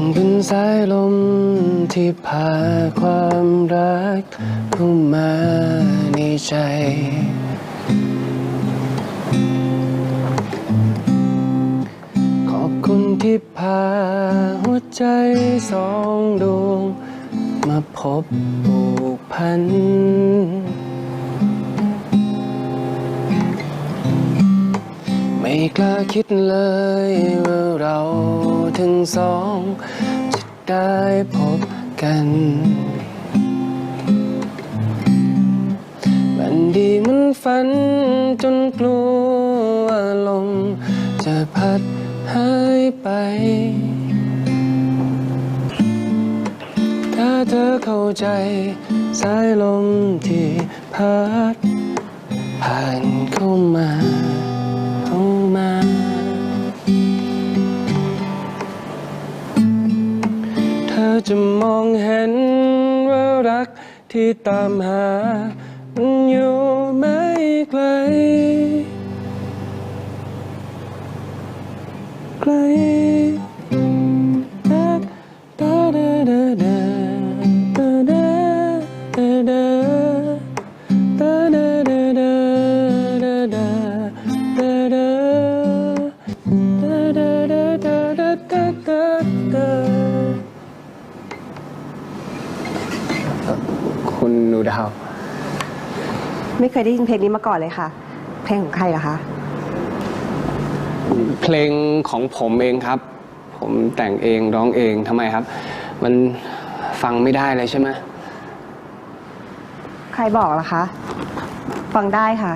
งเป็นสายลมที่พาความรักเข้ามาในใจ ขอบคุณที่พาหัวใจสองดวง มาพบผูกพัน ไม่กล้าคิดเลยว่าเราทั้งสองจะได้พบกัน มันดีมันฝันจนกลัวว่าลมจะพัดหายไป ถ้าเธอเข้าใจสายลมที่พัดผ่านเข้ามา อจะมองเห็นว่ารักที่ตามหามันอยู่ไม่ไกล คุณหนูดาว ไม่เคยได้ยินเพลงนี้มาก่อนเลยค่ะ เพลงของใครเหรอคะ เพลงของผมเองครับ ผมแต่งเองร้องเองทำไมครับ มันฟังไม่ได้เลยใช่ไหมใครบอกล่ะคะ ฟังได้ค่ะ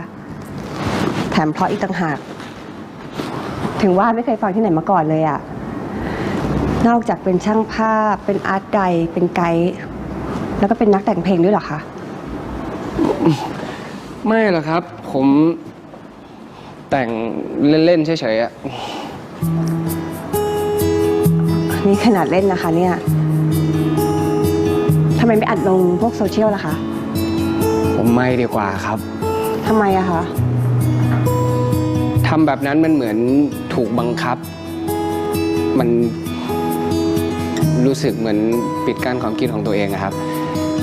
แถมเพราะอีกต่างหาก ถึงว่าไม่เคยฟังที่ไหนมาก่อนเลยอะนอกจากเป็นช่างภาพเป็นอาร์ตไกด์เป็นไกด์ แล้วก็เป็นนักแต่งเพลงด้วยเหรอคะ ไม่หรอกครับ ผมแต่งเล่น ๆ เฉยๆอะนี่ขนาดเล่นนะคะเนี่ยทำไมไม่อัดลงพวกโซเชียลล่ะคะ ผมไม่ดีกว่าครับ ทำไมอะคะทำแบบนั้นมันเหมือนถูกบังคับ มันรู้สึกเหมือนปิดกั้นความคิดของตัวเองอะครับ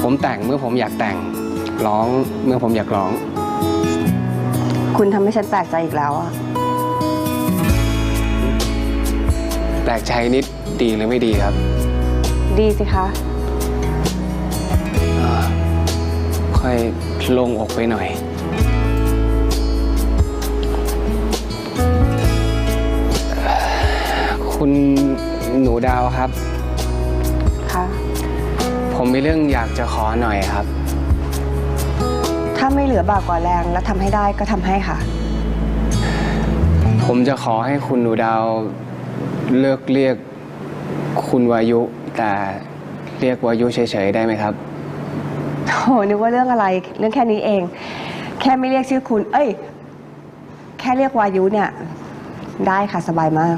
ผมแต่งเมื่อผมอยากแต่ง ร้องเมื่อผมอยากร้อง คุณทำให้ฉันแปลกใจอีกแล้วอะแปลกใจนิดดีหรือไม่ดีครับดีสิคะค่อยโลงอกไปหน่อย คุณหนูดาวครับค่ะ ผมมีเรื่องอยากจะขอหน่อยครับ ถ้าไม่เหลือบากกว่าแรงแล้วทำให้ได้ก็ทำให้ค่ะ ผมจะขอให้คุณหนูดาวเลิกเรียกคุณวายุ แต่เรียกวายุเฉยๆได้ไหมครับ โหนึกว่าเรื่องอะไรเรื่องแค่นี้เอง แค่ไม่เรียกชื่อคุณ เอ้ย แค่เรียกวายุเนี่ย ได้ค่ะสบายมาก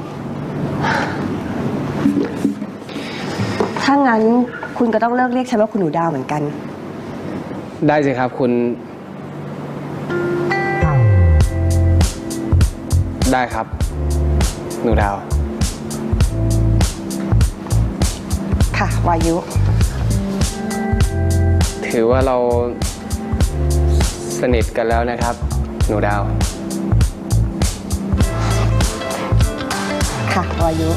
ถ้างั้นคุณก็ต้องเลิกเรียกฉันว่าคุณหนูดาวเหมือนกัน ได้สิครับคุณ ได้ครับ หนูดาว ค่ะ วายุ ถือว่าเราสนิทกันแล้วนะครับ หนูดาว ค่ะ วายุค